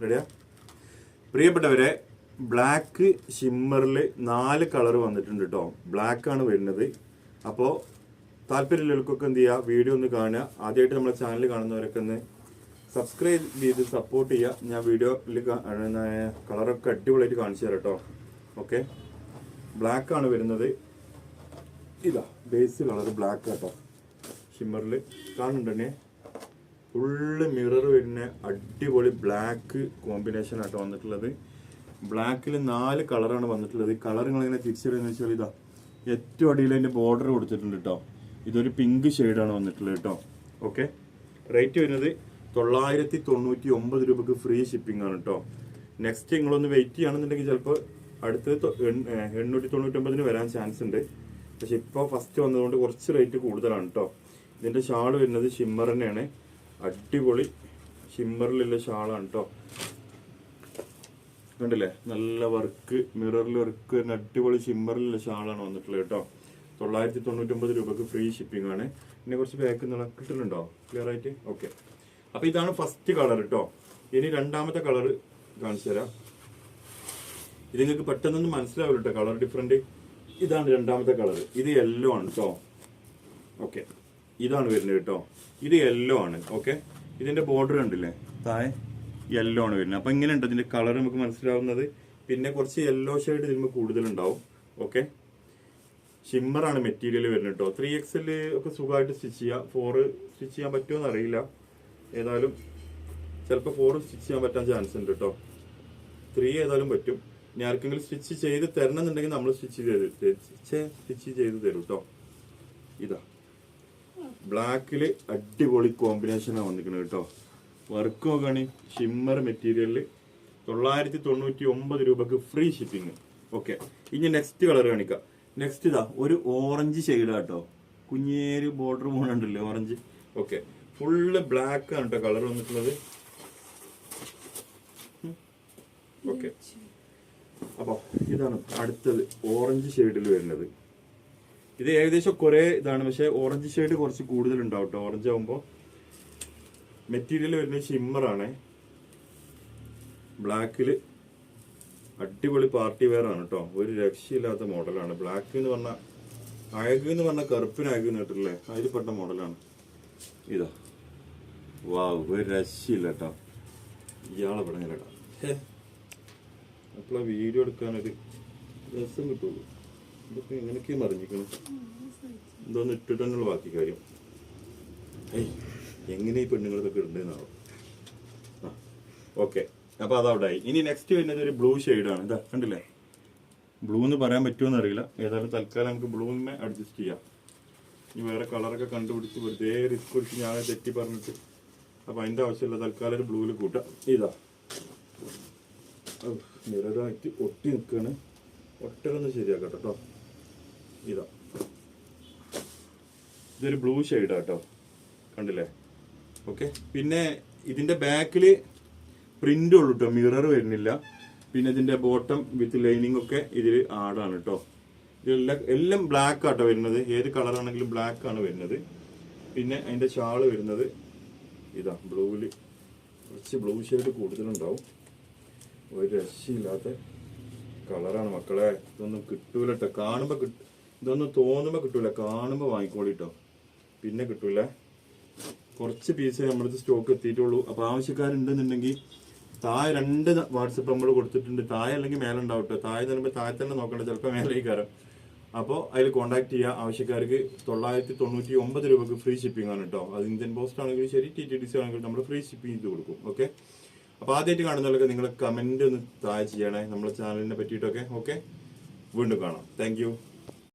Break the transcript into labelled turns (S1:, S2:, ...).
S1: റെഡിയാ പ്രിയപ്പെട്ടവരെ ബ്ലാക്ക് ഷിമ്മറിൽ നാല് കളർ വന്നിട്ടുണ്ട് കേട്ടോ ബ്ലാക്ക് ആണ് വരുന്നത്. അപ്പോൾ താല്പര്യമുള്ളവർക്കൊക്കെ എന്ത് ചെയ്യുക വീഡിയോ ഒന്ന് കാണുക. ആദ്യമായിട്ട് നമ്മളെ ചാനൽ കാണുന്നവരൊക്കെ ഒന്ന് സബ്സ്ക്രൈബ് ചെയ്ത് സപ്പോർട്ട് ചെയ്യുക. ഞാൻ വീഡിയോയിൽ കളറൊക്കെ അടിപൊളിയായിട്ട് കാണിച്ചു തരാം കേട്ടോ ഓക്കെ ബ്ലാക്ക് ആണ് വരുന്നത്. ഇതാ ബേസ് കളർ ബ്ലാക്ക് കേട്ടോ ഷിമ്മറിൽ കാണുന്നുണ്ടെന്നെ ഫുള്ള് മിറർ വരുന്ന അടിപൊളി ബ്ലാക്ക് കോമ്പിനേഷൻ ആട്ടോ വന്നിട്ടുള്ളത്. ബ്ലാക്കിൽ നാല് കളറാണ് വന്നിട്ടുള്ളത്. കളർ നിങ്ങൾ എങ്ങനെ തിരിച്ചറിയുന്നത് വെച്ചാൽ ഇതാ ഏറ്റവും അടിയിൽ അതിന്റെ ബോർഡർ കൊടുത്തിട്ടുണ്ട് കേട്ടോ ഇതൊരു പിങ്ക് ഷെയ്ഡാണ് വന്നിട്ടുള്ളത് കേട്ടോ ഓക്കെ റേറ്റ് വരുന്നത് തൊള്ളായിരത്തി തൊണ്ണൂറ്റി ഒമ്പത് രൂപക്ക് ഫ്രീ ഷിപ്പിംഗ് ആണ് കേട്ടോ നെക്സ്റ്റ് നിങ്ങളൊന്ന് വെയിറ്റ് ചെയ്യുകയാണെന്നുണ്ടെങ്കിൽ ചിലപ്പോൾ അടുത്തത് എണ്ണൂറ്റി തൊണ്ണൂറ്റൊമ്പതിന് വരാൻ ചാൻസ് ഉണ്ട്. പക്ഷെ ഇപ്പോൾ ഫസ്റ്റ് വന്നതുകൊണ്ട് കുറച്ച് റേറ്റ് കൂടുതലാണ് കേട്ടോ ഇതിന്റെ ഷാൾ വരുന്നത് ഷിമ്മർ തന്നെയാണ്. അടിപൊളി ഷിമ്മറിലുള്ള ഷാളാണ് കേട്ടോ കണ്ടില്ലേ? നല്ല വർക്ക് മിററിൽ വർക്ക് വരുന്ന അടിപൊളി ഷിമ്മറിലുള്ള ഷാളാണ് വന്നിട്ടുള്ളത് കേട്ടോ തൊള്ളായിരത്തി തൊണ്ണൂറ്റൊമ്പത് രൂപക്ക് ഫ്രീ ഷിപ്പിംഗ് ആണ്. പിന്നെ കുറച്ച് ബാക്ക് കിട്ടുന്നുണ്ടോ ക്ലിയർ ആയിട്ട്? ഓക്കെ അപ്പൊ ഇതാണ് ഫസ്റ്റ് കളർ കേട്ടോ ഇനി രണ്ടാമത്തെ കളർ കാണിച്ചു തരാം. ഇത് നിങ്ങൾക്ക് പെട്ടെന്നൊന്നും മനസ്സിലാവില്ല കേട്ടോ കളർ ഡിഫറെന്റ് ഇതാണ് രണ്ടാമത്തെ കളർ ഇത് യെല്ലോ ആണ് കേട്ടോ ഓക്കെ ഇതാണ് വരുന്നത് കേട്ടോ. ഇത് യെല്ലോ ആണ് ഓക്കെ ഇതിന്റെ ബോർഡർ കണ്ടില്ലേ? താഴെ. യെല്ലോ ആണ് വരുന്നത്. അപ്പൊ ഇങ്ങനെയുണ്ട് ഇതിന്റെ കളർ നമുക്ക് മനസ്സിലാവുന്നത്. പിന്നെ കുറച്ച് യെല്ലോ ഷെയ്ഡ് ഇതിന് കൂടുതലുണ്ടാവും ഓക്കെ ആണ് മെറ്റീരിയൽ വരുന്നത് കേട്ടോ. ത്രീ എക്സിൽ ഒക്കെ സുഖമായിട്ട് സ്റ്റിച്ച് ചെയ്യാം. ഫോർ സ്റ്റിച്ച് ചെയ്യാൻ പറ്റുമോ എന്ന് അറിയില്ല ഏതായാലും ചിലപ്പോൾ ഫോർ സ്റ്റിച്ച് ചെയ്യാൻ പറ്റാൻ ചാൻസ് ഉണ്ട് കേട്ടോ. ത്രീ ഏതായാലും പറ്റും. ഇനി ആർക്കെങ്കിലും സ്റ്റിച്ച് ചെയ്ത് തരണം എന്നുണ്ടെങ്കിൽ നമ്മൾ സ്റ്റിച്ച് ചെയ്ത് സ്റ്റിച്ച് ചെയ്ത് തരും കേട്ടോ. ഇതാ. ബ്ലാക്കിൽ അടിപൊളി കോമ്പിനേഷനാണ് വന്നിരിക്കുന്നത് കേട്ടോ. വർക്ക് നോക്കുകയാണ് ഷിമ്മർ മെറ്റീരിയലിൽ തൊള്ളായിരത്തി തൊണ്ണൂറ്റി ഒമ്പത് രൂപക്ക് ഫ്രീ ഷിപ്പിംഗ് ഓക്കെ ഇനി നെക്സ്റ്റ് കളർ കാണിക്കാം. നെക്സ്റ്റ് ഇതാ ഒരു ഓറഞ്ച് ഷെയ്ഡാണ് കേട്ടോ. കുഞ്ഞേര് ബോർഡർ പോകണുണ്ടല്ലേ ഓറഞ്ച് ഓക്കെ ഫുള്ള് ബ്ലാക്ക് ആണ് കേട്ടോ കളർ വന്നിട്ടുള്ളത്. ഓക്കെ അപ്പോൾ ഇതാണ് അടുത്തത് ഓറഞ്ച് ഷെയ്ഡിൽ വരുന്നത്. ഇത് ഏകദേശം കുറെ ഇതാണ്. പക്ഷേ ഓറഞ്ച് ഷെയ്ഡ് കുറച്ച് കൂടുതൽ ഉണ്ടാവും കേട്ടോ ഓറഞ്ച് ആകുമ്പോൾ മെറ്റീരിയൽ വരുന്നത് ഷിമ്മറാണ് ബ്ലാക്കിൽ അടിപൊളി പാർട്ടി വെയർ ആണ് കേട്ടോ ഒരു രക്ഷയില്ലാത്ത മോഡലാണ്. ബ്ലാക്ക് എന്ന് പറഞ്ഞാൽ അഴക് എന്ന് പറഞ്ഞാൽ കറുപ്പിന് അഴക് കേട്ടില്ലേ അതിൽപ്പെട്ട മോഡലാണ്. ഇതാ. വാ ഒരു രക്ഷയില്ല കേട്ടോ ഇയാളെ ഇവിടെ കേട്ടോ അപ്പോൾ വീഡിയോ എടുക്കാനൊരു രസം കിട്ടുള്ളൂ. ഇതൊക്കെ എങ്ങനെയൊക്കെയും അറിഞ്ഞിരിക്കണം എന്തോന്ന് ഇട്ടിട്ടുള്ള ബാക്കി കാര്യം. ഏയ് എങ്ങനെ ഈ പെണ്ണുങ്ങളൊക്കെ ഇടണ്ടെന്നാവും ആ ഓക്കെ. അപ്പൊ അതവിടെ ആയി ഇനി നെക്സ്റ്റ് വരുന്നത് ഒരു ബ്ലൂ ഷെയ്ഡാണ് ഇതാ കണ്ടില്ലേ? ബ്ലൂ എന്ന് പറയാൻ പറ്റുമെന്ന് അറിയില്ല ഏതായാലും തൽക്കാലം നമുക്ക് ബ്ലൂമേ അഡ്ജസ്റ്റ് ചെയ്യാം. ഇനി വേറെ കളറൊക്കെ കണ്ടുപിടിച്ച് വെറുതെ റിസ്ക് പിടിച്ച് ഞാൻ തെറ്റി പറഞ്ഞിട്ട്. അപ്പൊ അതിന്റെ ആവശ്യമില്ല. തൽക്കാലം ഒരു ബ്ലൂവിൽ കൂട്ടാം. ഇതാ. നിരതായിട്ട് ഒട്ടി നിൽക്കാണ് ഒട്ടലൊന്ന് ശരിയാക്കട്ടെ കേട്ടോ ഇതാ. ഇതൊരു ബ്ലൂ ഷെയ്ഡാ കേട്ടോ കണ്ടില്ലേ? ഓക്കെ പിന്നെ ഇതിന്റെ ബാക്കിൽ പ്രിന്റ് ഉള്ളു കേട്ടോ മിറർ വരുന്നില്ല. പിന്നെ ഇതിന്റെ ബോട്ടം വിത്ത് ലൈനിങ് ഒക്കെ ഇതിൽ ആടാണ് കേട്ടോ ഇതെല്ലാം എല്ലാം ബ്ലാക്ക് ആട്ടോ വരുന്നത്. ഏത് കളറാണെങ്കിലും ബ്ലാക്ക് ആണ് വരുന്നത്. പിന്നെ അതിന്റെ ഷാൾ വരുന്നത് ഇതാ ബ്ലൂവിൽ കുറച്ച് ബ്ലൂ ഷെയ്ഡ് കൂടുതലുണ്ടാവും. ഒരു രക്ഷയില്ലാത്ത കളറാണ് മക്കളെ. ഇതൊന്നും കിട്ടൂല കേട്ടോ കാണുമ്പോ കിട്ട ഇതൊന്നും തോന്നുമ്പോൾ കിട്ടൂല. കാണുമ്പോൾ വാങ്ങിക്കോളിട്ടോ. പിന്നെ കിട്ടൂല. കുറച്ച് പീസ് നമ്മുടെ സ്റ്റോക്ക് എത്തിയിട്ടുള്ളൂ. അപ്പോൾ ആവശ്യക്കാരുണ്ടെന്നുണ്ടെങ്കിൽ താഴെ രണ്ട് വാട്സപ്പ് നമ്മൾ കൊടുത്തിട്ടുണ്ട്. താഴെ അല്ലെങ്കിൽ മേലെ ഉണ്ടാവട്ടെ താഴെ തന്നെ താഴെ തന്നെ നോക്കണ്ട. ചിലപ്പോൾ മേലെ കയറാം. അപ്പോൾ അതിൽ കോൺടാക്ട് ചെയ്യുക ആവശ്യക്കാർക്ക് തൊള്ളായിരത്തി തൊണ്ണൂറ്റി ഒമ്പത് രൂപക്ക് ഫ്രീ ഷിപ്പിംഗ് ആണ് കേട്ടോ അത് ഇന്ത്യൻ പോസ്റ്റ് ആണെങ്കിലും ശരി ടി ടി ഡി സി ആണെങ്കിലും നമ്മൾ ഫ്രീ ഷിപ്പിംഗ് ചെയ്ത് കൊടുക്കും. ഓക്കെ അപ്പോൾ ആദ്യമായിട്ട് കാണുന്നവരൊക്കെ നിങ്ങൾ കമന്റ് ഒന്ന് താഴെ ചെയ്യണേ. നമ്മുടെ ചാനലിനെ പറ്റിയിട്ടൊക്കെ. ഓക്കെ വീണ്ടും കാണാം. താങ്ക്